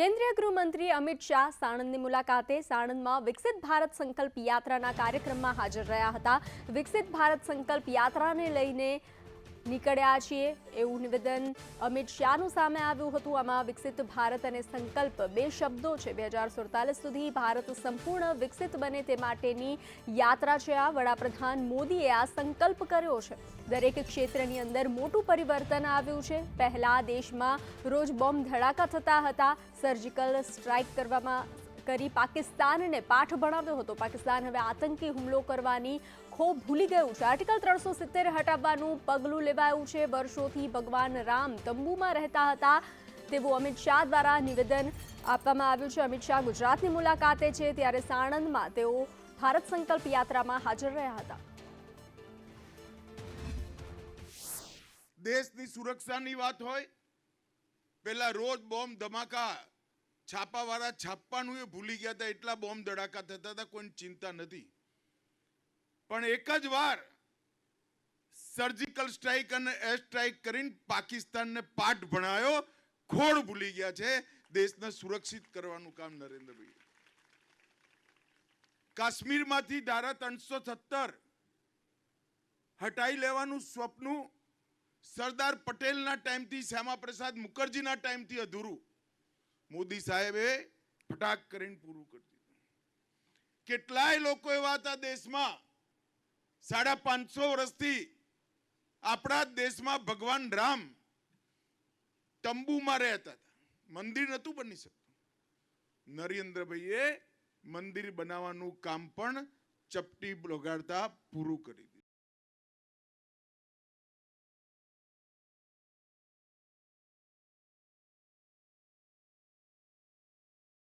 કેન્દ્રીય ગૃહમંત્રી અમિત શાહ સાણંદની મુલાકાતે સાણંદમાં વિકસિત ભારત સંકલ્પ યાત્રાના કાર્યક્રમમાં હાજર રહ્યા હતા. વિકસિત ભારત સંકલ્પ યાત્રાને લઈને નીકળ્યા છીએ. એવું નિવેદન અમિત શાહનું સામે આવ્યું હતું. આમાં વિકસિત ભારત અને સંકલ્પ બે શબ્દો છે. બે હજાર સુડતાલીસ સુધી ભારત સંપૂર્ણ વિકસિત બને તે માટેની યાત્રા છે આ. વડાપ્રધાન મોદીએ આ સંકલ્પ કર્યો છે. દરેક ક્ષેત્રની અંદર મોટું પરિવર્તન આવ્યું છે. પહેલાં દેશમાં રોજ બોમ્બ ધડાકા થતા હતા. સર્જિકલ સ્ટ્રાઇક કરવામાં કરી પાકિસ્તાનને પાઠ ભણાવ્યો હતો. પાકિસ્તાન હવે આતંકી હુમલો કરવાની ખૂબ ભૂલી ગયું છે. આર્ટિકલ ત્રણસો સિત્તેર હટાવવાનું પગલું લેવાયું છે. વર્ષોથી ભગવાન રામ તંબુમાં રહેતા હતા. તેવું અમિત શાહ દ્વારા નિવેદન આપવામાં આવ્યું છે. અમિત શાહ ગુજરાતની મુલાકાતે છે. ત્યારે સાણંદમાં તેઓ ભારત સંકલ્પ યાત્રામાં હાજર રહ્યા હતા. દેશની સુરક્ષાની વાત હોય પેલા રોજ બોમ્બ ધમાકા છાપાવાળા છાપવાનું એ ભૂલી ગયા હતા એટલા બોમ્બ ધડાકા થતા હતા કોઈ ચિંતા નથી. પણ એક જ વાર સર્જિકલ સ્ટ્રાઇક અને એર સ્ટ્રાઇક કરીને પાકિસ્તાનને પાઠ ભણાયો ખોડ ભૂલી ગયા છે, દેશને સુરક્ષિત કરવાનું કામ નરેન્દ્રભાઈ કાશ્મીરમાંથી ધારા ત્રણસો સત્તર હટાઈ લેવાનું સ્વપ્ન સરદાર પટેલના ટાઈમથી, શ્યામાપ્રસાદ મુખર્જીના ટાઈમથી અધૂરું. મોદી સાહેબે ફટાક કરીને પૂરું કરી દીધું. કેટલાય લોકો એવા હતા દેશમાં સાડા પાંચસો વર્ષથી આપણા દેશમાં ભગવાન રામ તંબુમાં રહેતા હતા. મંદિર નહોતું બની શકતું. નરેન્દ્રભાઈએ મંદિર બનાવવાનું કામ પણ ચપટી લગાડતા પૂરું કરી દીધું.